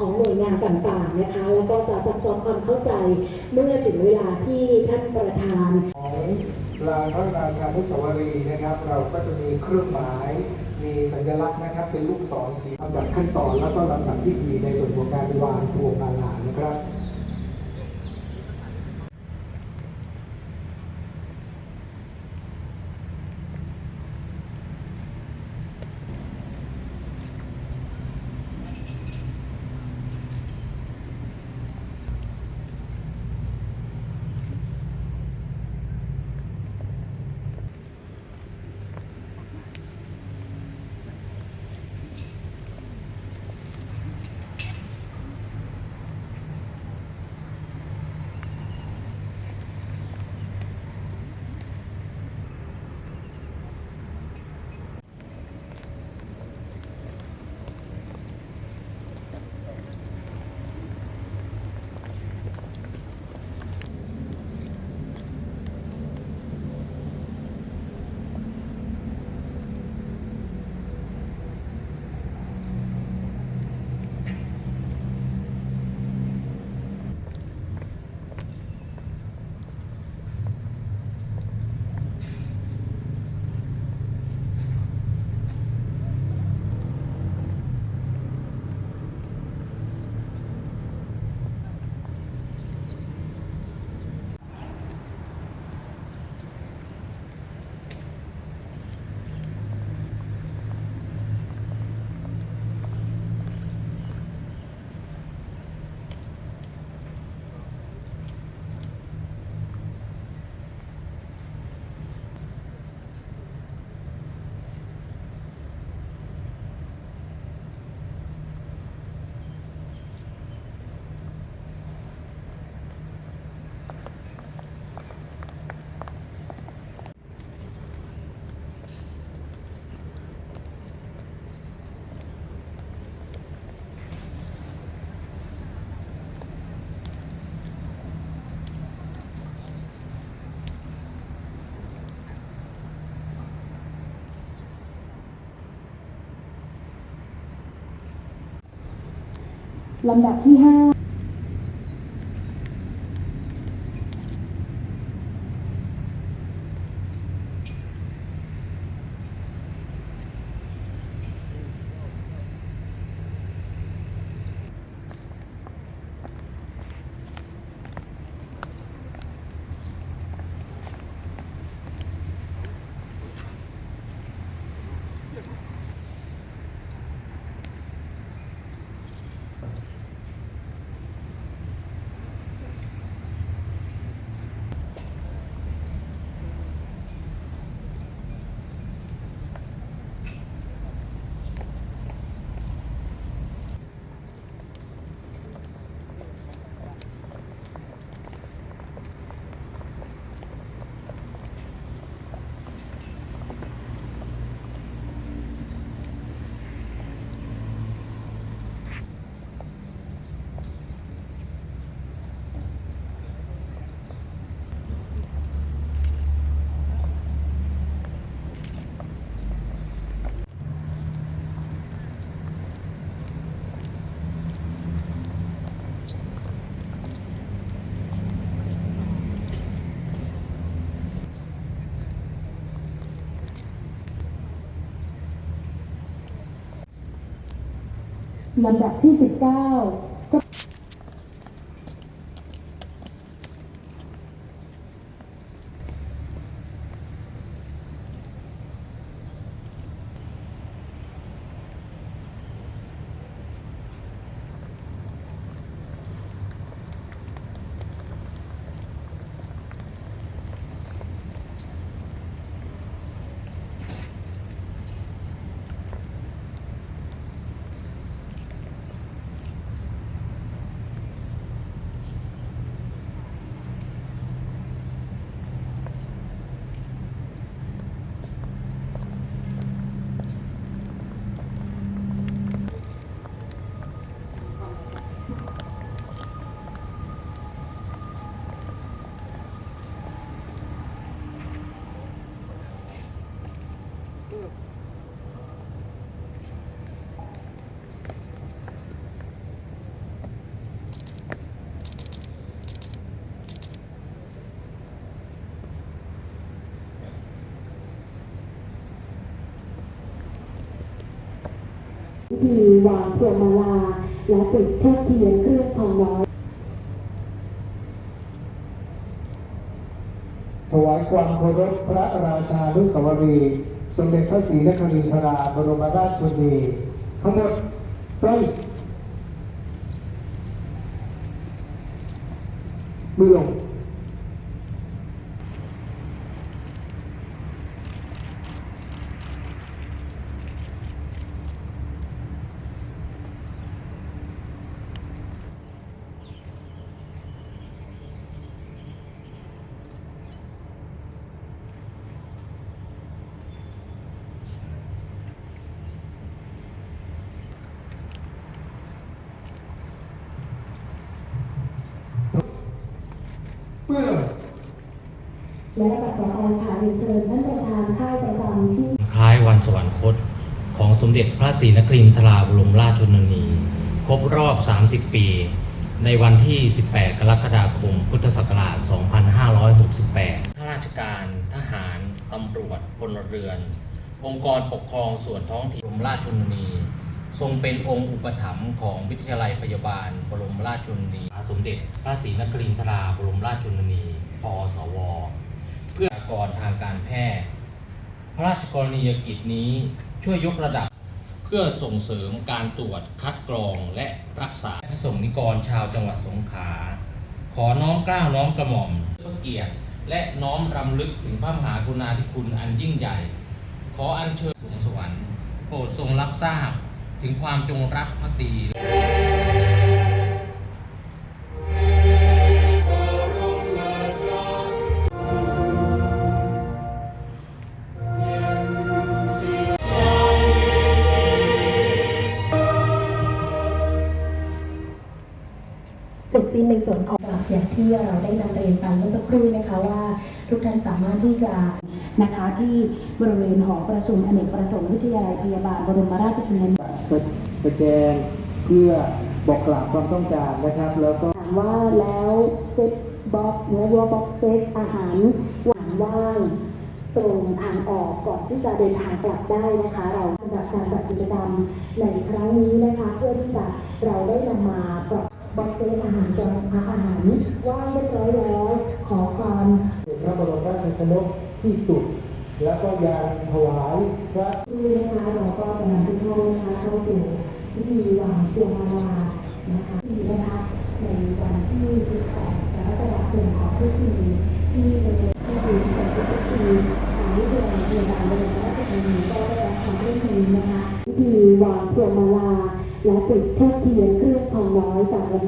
ของหน่วยงานต่างๆนะคะแล้วก็จะซักซ้อมความเข้าใจเมื่อถึงเวลาที่ท่านประธานของลานพระราชานุสาวรีย์นะครับ เราก็จะมีเครื่องหมายมีสัญลักษณ์นะครับ เป็นลูกศรสีลำดับขั้นตอนแล้วก็ลำดับพิธีในส่วนของการวางพวงมาลานะครับ ลำดับที่ 5 ลำดับที่ 19 ทีวางพวงมาลาและติดแท่เทียนเครื่องทองน้อย ถวายความเคารพพระราชานุสวรี สมเด็จพระศรีนครินทราบรมราชชนนีทั้งหมดไปมือลง มือและลำดับต่อไปค่ะเรียนเชิญท่านประธานเข้าประจำที่ คล้ายวันสวรรคตของสมเด็จพระศรีนครินทราบรมราชชนนี ครบรอบ 30 ปี ในวันที่ 18 กรกฎาคม พุทธศักราช 2568 ข้าราชการ ทหาร ตำรวจพลเรือน องค์กรปกครองส่วนท้องถิ่นรมราชชนนี ทรงเป็นองค์อุปถัมภ์ของวิทยาลัยพยาบาล บรมราชชนนีสมเด็จพระศรีนครินทราบรมราชชนนีพอสว เพื่อก่อนทางการแพทย์ พระราชกรณียกิจนี้ช่วยยกระดับเพื่อส่งเสริมการตรวจคัดกรองและรักษาพระสงฆ์นิกรชาวจังหวัดสงขลาขอน้อมกล้าน้อมกระหม่อมเพื่อเกียรติและน้อมรำลึกถึงพระมหากรุณาธิคุณอันยิ่งใหญ่ ขออัญเชิญสูงสวรรค์โปรดทรงรับทราบ ถึงความจงรักภักดี เสร็จสิ้นในส่วนของอย่างที่เราได้นำเรียนไปเมื่อสักครู่นะคะว่าทุกท่านสามารถที่จะนะคะที่บริเวณหอประชุมอเนกประสงค์วิทยาลัยพยาบาลบรมราชชนนีสแกนเพื่อบอกกล่าวความต้องการนะครับ แล้วก็ถามว่าแล้วเซ็ตบ็อกเนื้อวัวบ็อกเซตอาหารหวานว่างตรงทางออกก่อนที่จะเดินทางกลับได้นะคะ เราสำหรับการจัดกิจกรรมในครั้งนี้นะคะ เพื่อที่จะเราได้นำมา นกที่สุด แล้วก็ยังถวายพระนี่นะคะเราก็กำลังทุกท่านนะคะเข้าสู่พิธีวางพวงมาลานะคะที่นะคะในวันที่18กรกฎาคมของทุกปีที่เป็นที่ดีของทุกปีทางวิทยาลัยพยาบาลบรมราชชนนีก็ได้รับความร่วมมือนะคะพิธีวางพวงมาลาและจุดธูปเทียนเครื่องทองน้อยตามลำดับ